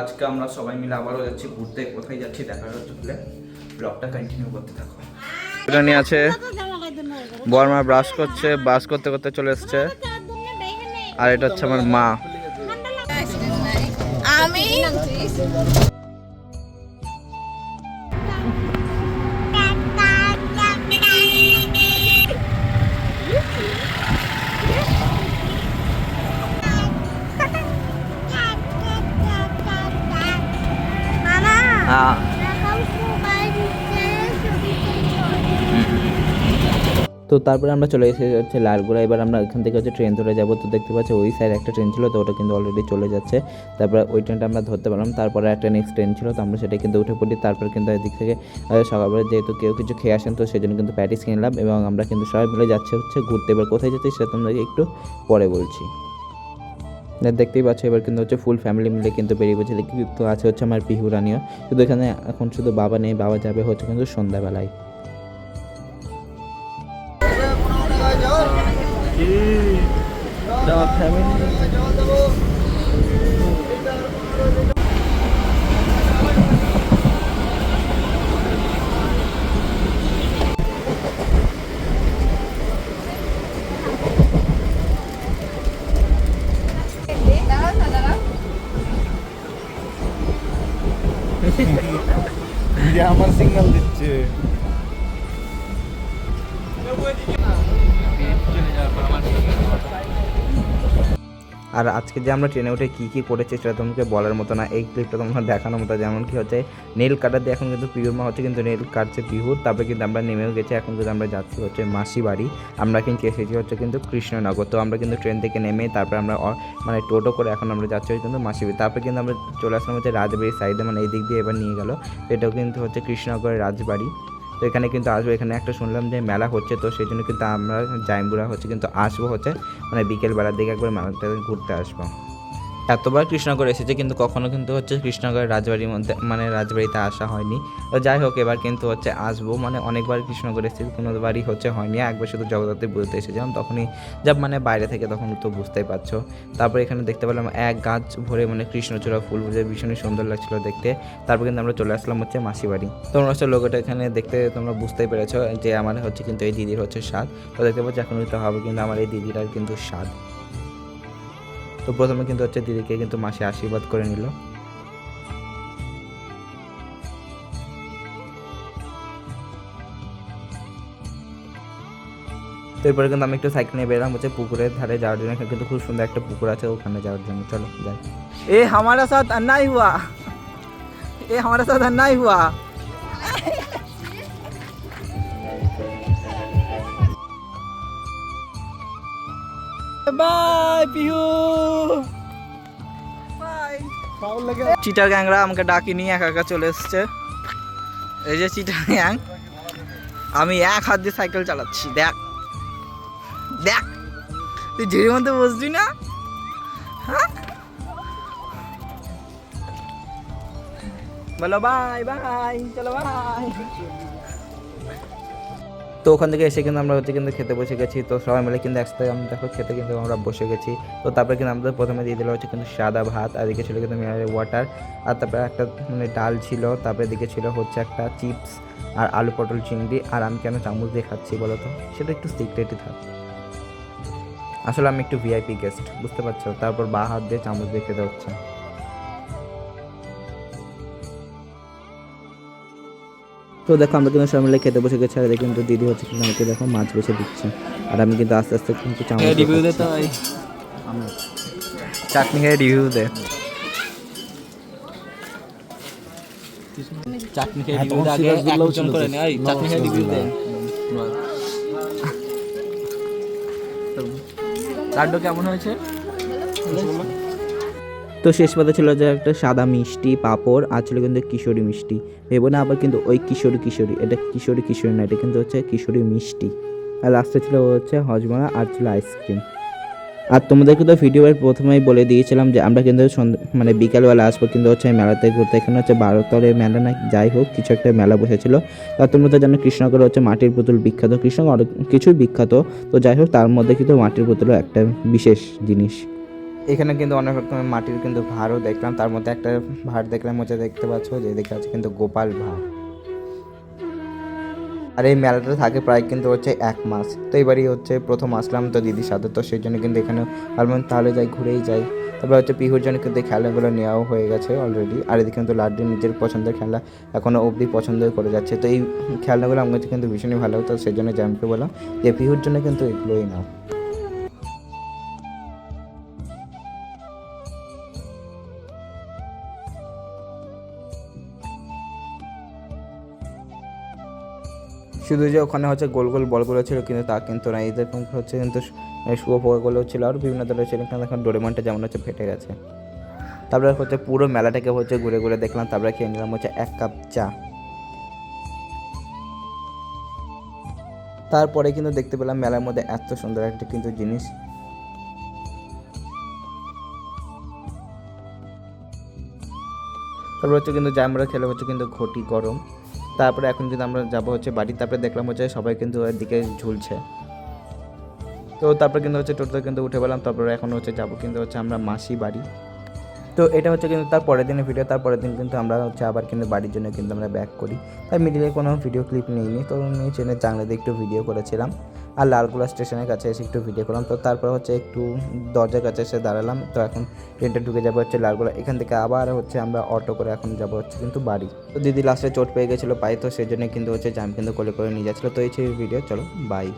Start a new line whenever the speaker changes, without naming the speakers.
আজকে আমরা সবাই মিলে আবারও যাচ্ছি ঘুরতে। কোথায় যাচ্ছি দেখা হচ্ছে বলে ব্লগটা কন্টিনিউ করতে থাকো। এখানে আছে বর্মা ব্রাশ করছে ব্রাশ করতে করতে চলে এসছে। আর এটা হচ্ছে আমার মা।
আমি
তো তারপরে আমরা চলে এসে হচ্ছে লালগোড়া, এবার আমরা এখান থেকে হচ্ছে ট্রেন ধরে যাব। তো দেখতে পাচ্ছি ওই সাইড একটা ট্রেন ছিল, তো ওটা কিন্তু অলরেডি চলে যাচ্ছে। তারপরে ওই ট্রেনটা আমরা ধরতে পারলাম। তারপরে একটা নেক্সট ট্রেন ছিল, তো আমরা সেটা কিন্তু উঠে পড়ি। তারপর কিন্তু এদিক থেকে সকালবেলা যেহেতু কেউ কিছু খেয়ে আসেন, তো সেই জন্য কিন্তু প্যাটিস কিনলাম এবং আমরা কিন্তু সবাই মিলে যাচ্ছে হচ্ছে ঘুরতে। এবার কোথায় যাচ্ছি সেটা তোমাদেরকে একটু পরে বলছি। দেখতেই পাচ্ছ এবার কিন্তু হচ্ছে ফুল ফ্যামিলি মিলে কিন্তু বেরিয়ে পড়ছে। তো আছে হচ্ছে আমার পিহু রানিও। কিন্তু এখানে এখন শুধু বাবা নেই, বাবা যাবে হচ্ছে কিন্তু সন্ধ্যাবেলায়।
আমার সিগন্যাল দিচ্ছে?
আর আজকে যে আমরা ট্রেনে উঠে কী কী করেছি সেটা তোমাকে বলার মতো না। এই ক্লিপটা তোমরা দেখানোর মতো যেমন কি হচ্ছে নীল কাটার দিয়ে এখন কিন্তু পিহুর মা হচ্ছে কিন্তু নীল কাটছে পিহুর তারপরে কিন্তু আমরা নেমেও গেছি, এখন কিন্তু আমরা যাচ্ছি হচ্ছে মাসি বাড়ি আমরা কিন্তু এসেছি হচ্ছে কিন্তু কৃষ্ণনগর। তো আমরা কিন্তু ট্রেন থেকে নেমে তারপরে আমরা মানে টোটো করে এখন আমরা যাচ্ছি কিন্তু মাসি বাড়ি তারপরে কিন্তু আমরা চলে আসলাম হচ্ছে রাজবাড়ির সাইডে মানে এই দিক দিয়ে এবার নিয়ে গেল। এটাও কিন্তু হচ্ছে কৃষ্ণনগরের রাজবাড়ি। তো এখানে কিন্তু আসব। এখানে একটা শুনলাম যে মেলা হচ্ছে, তো সেই জন্য কিন্তু আমরা জাইমগুড়া হচ্ছে, কিন্তু আসব হচ্ছে মানে বিকেলবেলার দিকে একবার মেলাটা ঘুরতে আসব। এতবার কৃষ্ণনগর এসেছে, কিন্তু কখনো কিন্তু হচ্ছে কৃষ্ণনগরের রাজবাড়ির মধ্যে মানে রাজবাড়িতে আসা হয়নি। তো যাই হোক, এবার কিন্তু হচ্ছে আসব। মানে অনেকবার কৃষ্ণনগর এসেছি কোনো বাড়ি হচ্ছে হয়নি। একবার শুধু জগদ্ধাত্রী বুঝতে এসেছিলাম, তখনই যা মানে বাইরে থেকে তখন তো বুঝতেই পারছ। তারপরে এখানে দেখতে পেলাম এক গাছ ভরে মানে কৃষ্ণচূড়া ফুল বুঝে ভীষণই সুন্দর লাগছিল দেখতে। তারপর কিন্তু আমরা চলে আসলাম হচ্ছে মাসি বাড়ি তোমরা হচ্ছে লোকটা এখানে দেখতে তোমরা বুঝতেই পেরেছ যে আমার হচ্ছে কিন্তু এই দিদির হচ্ছে স্বাদ। তো দেখতে পাচ্ছি এখন হবে কিন্তু আমার এই দিদিটার কিন্তু স্বাদ। তো প্রথমে কিন্তু হচ্ছে দিদিকে কিন্তু মাসি আশীর্বাদ করে নিল। তো এরপরে কিন্তু আমি একটু সাইকেল নিয়ে বেরোলাম, হচ্ছে পুকুরের ধারে যাওয়ার জন্য। কিন্তু খুব সুন্দর একটা পুকুর আছে, ওখানে যাওয়ার জন্য। চলো, যাই। এ আমার সাথ অন্যায় হুয়া। এ আমার সাথ অন্যায় হুয়া। বাই পিহু চিটার গ্যাংরা আমাকে ডাকি নিয়ে একা একা চলে এসছে। এই যে চিটার গ্যাং আমি এক হাত দিয়ে সাইকেল চালাচ্ছি দেখ। দেখ। তুই ঝিরির মধ্যে বসবি না? হ্যাঁ? বলো বাই বাই চলো বাই তো ওখান থেকে এসে কিন্তু আমরা হচ্ছে কিন্তু খেতে বসে গেছি। তো সবাই মিলে কিন্তু একসাথে আমরা দেখো খেতে কিন্তু আমরা বসে গেছি। তো তারপরে কিন্তু আমাদের প্রথমে দিয়ে দিল হচ্ছে কিন্তু সাদা ভাত, আর এদিকে ছিল কিন্তু মিনারেল ওয়াটার আর তারপরে একটা মানে ডাল ছিল, তারপরে এদিকে ছিল হচ্ছে একটা চিপস আর আলু পটল চিংড়ি, আর আমি কেন চামচ দিয়ে খাচ্ছি বলো তো? সেটা একটু সিক্রেটই থাক। আসলে আমি একটু ভিআইপি গেস্ট বুঝতে পারছ? তারপর বা হাত দিয়ে চামচ দিয়ে খেতে হচ্ছে। তো দেখো আমরা কিন্তু সবাই মিলে খেতে বসে গেছি আর দেখুন তো দিদি হচ্ছে কিন্তু আমাকে দেখো মাছ বেছে দিচ্ছে। আর আমি কিন্তু আস্তে আস্তে কিন্তু চামচ রিভিউ দে তো চাটনি খেয়ে রিভিউ দে।
চাটনি খেয়ে রিভিউ দে আগে একজন করে নে এই চাটনি খেয়ে রিভিউ দে। লাড্ডু কেমন হয়েছে?
তো শেষ পাতা ছিল যে একটা সাদা মিষ্টি, পাঁপড়, আর ছিল কিন্তু কিশোরী মিষ্টি। ভেবো না আবার কিন্তু ওই কিশোরী কিশোরী, এটা কিশোরী কিশোরী না, এটা কিন্তু হচ্ছে কিশোরী মিষ্টি। আর লাস্টে ছিল হচ্ছে হজমলা আর ছিল আইসক্রিম আর তোমাদেরকে তো ভিডিওর প্রথমেই বলে দিয়েছিলাম যে আমরা কিন্তু মানে বিকালবেলা আসব কিন্তু হচ্ছে মেলাতে ঘুরতে। এখানে হচ্ছে বারোতরে মেলা না, যাই হোক, কিছু একটা মেলা বসেছিল। আর তোমরা তো জানো কৃষ্ণনগর হচ্ছে মাটির পুতুল বিখ্যাত, কৃষ্ণনগর অনেক কিছুই বিখ্যাত। তো যাই হোক, তার মধ্যে কিন্তু মাটির পুতুলও একটা বিশেষ জিনিস। এখানে কিন্তু অনেক রকমের মাটির কিন্তু ভাঁড়ও দেখলাম। তার মধ্যে একটা ভাঁড় দেখলাম হচ্ছে দেখতে পাচ্ছ যে দেখে আছে কিন্তু গোপাল ভাঁড়। আর এই মেলাটা থাকে প্রায় কিন্তু হচ্ছে এক মাস। তো এবারই হচ্ছে প্রথম আসলাম তো দিদির সাথে, তো সেই জন্য কিন্তু এখানে ভাবলাম তাহলে যাই, ঘুরেই যাই। তারপরে হচ্ছে পিহুর জন্য কিন্তু খেলাগুলো নেওয়াও হয়ে গেছে অলরেডি আর এদিকে কিন্তু লাড্ডু নিজের পছন্দের খেলা এখনও অবধি পছন্দই করে যাচ্ছে। তো এই খেলাগুলো আমার কাছে কিন্তু ভীষণই ভালো, তো সেই জন্য জ্যামকে বললাম যে পিহুর জন্য কিন্তু এগুলোই নাও। শুধু যে ওখানে হচ্ছে গোল গোল বলগুলো ছিল, কিন্তু তা কিন্তু না এদের হচ্ছে কিন্তু শুভ পোকাগুলো ছিল আর বিভিন্ন ধরনের ছিল। কিন্তু এখন ডোরেমনটা যেমন হচ্ছে ফেটে গেছে। তারপরে হচ্ছে পুরো মেলাটাকে হচ্ছে ঘুরে ঘুরে দেখলাম। তারপরে খেয়ে নিলাম হচ্ছে এক কাপ চা। তারপরে কিন্তু দেখতে পেলাম মেলার মধ্যে এত সুন্দর একটা কিন্তু জিনিস। তারপরে হচ্ছে কিন্তু যা আমরা খেলে হচ্ছে কিন্তু ঘটি গরম। তারপরে এখন কিন্তু আমরা যাব হচ্ছে বাড়ি, তারপরে দেখলাম হচ্ছে সবাই কিন্তু ওর দিকে ঝুলছে। তো তারপরে কিন্তু হচ্ছে টোটো কিন্তু উঠে পেলাম তারপরে এখন হচ্ছে যাব কিন্তু হচ্ছে আমরা মাসি বাড়ি। তো এটা হচ্ছে কিন্তু তার পরের দিনের ভিডিও তার পরের দিন কিন্তু আমরা হচ্ছে আবার কিন্তু বাড়ির জন্য কিন্তু আমরা ব্যাক করি। তাই মিডিলে কোনো ভিডিও ক্লিপ নিইনি, তো আমি ট্রেনের জানলাতে একটু ভিডিও করেছিলাম আর লালগোলা স্টেশনের কাছে এসে একটু ভিডিও করলাম। তো তারপর হচ্ছে একটু দরজার কাছে এসে দাঁড়ালাম, তো এখন ট্রেনটা ঢুকে যাব হচ্ছে লালগোলা, এখান থেকে আবার হচ্ছে আমরা অটো করে এখন যাব হচ্ছে কিন্তু বাড়ি। তো দিদি লাস্টে চোট পেয়ে গেছিল পায়ে, তো সেই জন্য কিন্তু হচ্ছে জাম কিন্তু কোলে করে নিয়ে যাচ্ছিল। তো এই ছিল ভিডিও চলো বাই